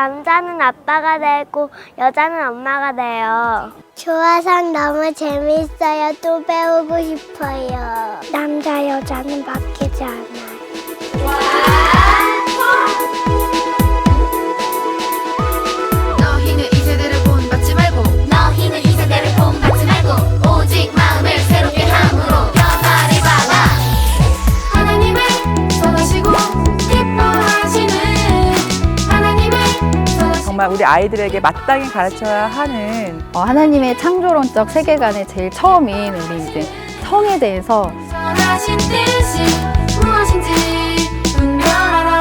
남자는 아빠가 되고 여자는 엄마가 돼요. 조화상 너무 재밌어요. 또 배우고 싶어요. 남자 여자는 바뀌지 않아요. 정말 우리 아이들에게 마땅히 가르쳐야 하는 어, 하나님의 창조론적 세계관의 제일 처음인 우리 이제 성에 대해서 선하신 뜻이 무엇인지 분별하라.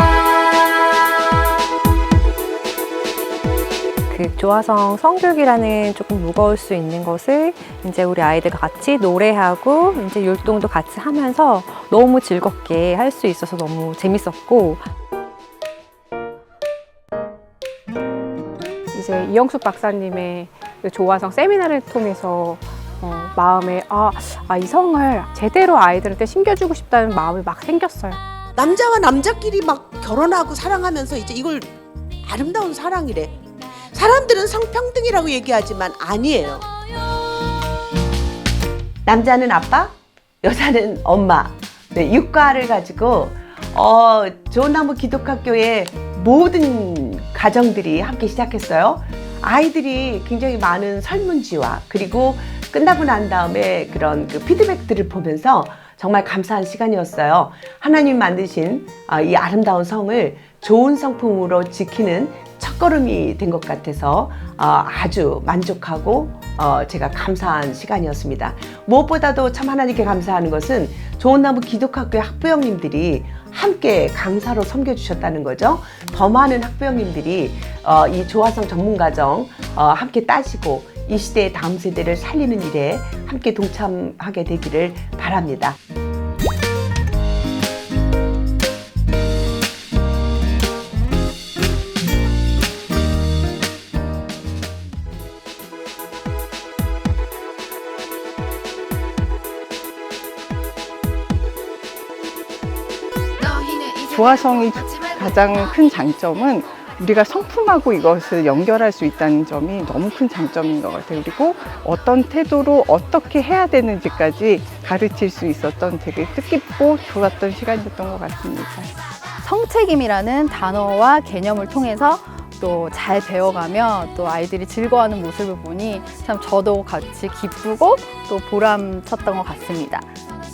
그 조화성 성교육이라는 조금 무거울 수 있는 것을 이제 우리 아이들과 같이 노래하고 이제 율동도 같이 하면서 너무 즐겁게 할 수 있어서 너무 재밌었고 이제 이영숙 박사님의 그 조화성 세미나를 통해서 어, 마음에 아, 아, 이 성을 제대로 아이들한테 심겨주고 싶다는 마음이 막 생겼어요. 남자와 남자끼리 막 결혼하고 사랑하면서 이제 이걸 아름다운 사랑이래. 사람들은 성평등이라고 얘기하지만 아니에요. 남자는 아빠, 여자는 엄마. 네, 육가를 가지고 어, 좋은 나무 기독학교의 모든 가정들이 함께 시작했어요. 아이들이 굉장히 많은 설문지와 그리고 끝나고 난 다음에 그런 그 피드백들을 보면서 정말 감사한 시간이었어요. 하나님 만드신 아, 이 아름다운 성을 좋은 성품으로 지키는 첫걸음이 된 것 같아서 어, 아주 만족하고 어, 제가 감사한 시간이었습니다. 무엇보다도 참 하나님께 감사하는 것은 좋은 나무 기독학교의 학부형님들이 함께 강사로 섬겨주셨다는 거죠. 더 많은 학부형님들이 어, 이 조화성 전문가정 어, 함께 따시고 이 시대의 다음 세대를 살리는 일에 함께 동참하게 되기를 바랍니다. 너희는 이 세대를 조화성이 본받지 말고 가장 큰 장점은 우리가 성품하고 이것을 연결할 수 있다는 점이 너무 큰 장점인 것 같아요. 그리고 어떤 태도로 어떻게 해야 되는지까지 가르칠 수 있었던 되게 뜻깊고 좋았던 시간이었던 것 같습니다. 성책임이라는 단어와 개념을 통해서 또 잘 배워가며 또 아이들이 즐거워하는 모습을 보니 참 저도 같이 기쁘고 또 보람찼던 것 같습니다.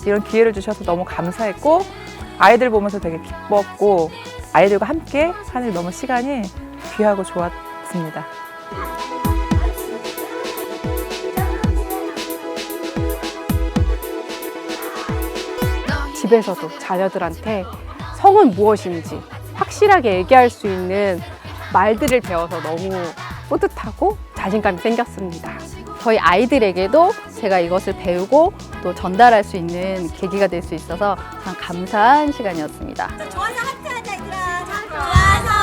이런 기회를 주셔서 너무 감사했고 아이들 보면서 되게 기뻤고 아이들과 함께 하는 너무 시간이 귀하고 좋았습니다. 집에서도 자녀들한테 성은 무엇인지 확실하게 얘기할 수 있는 말들을 배워서 너무 뿌듯하고 자신감이 생겼습니다. 저희 아이들에게도 제가 이것을 배우고 또 전달할 수 있는 계기가 될 수 있어서 참 감사한 시간이었습니다. 좋아서 하트 하자 얘들아 온전하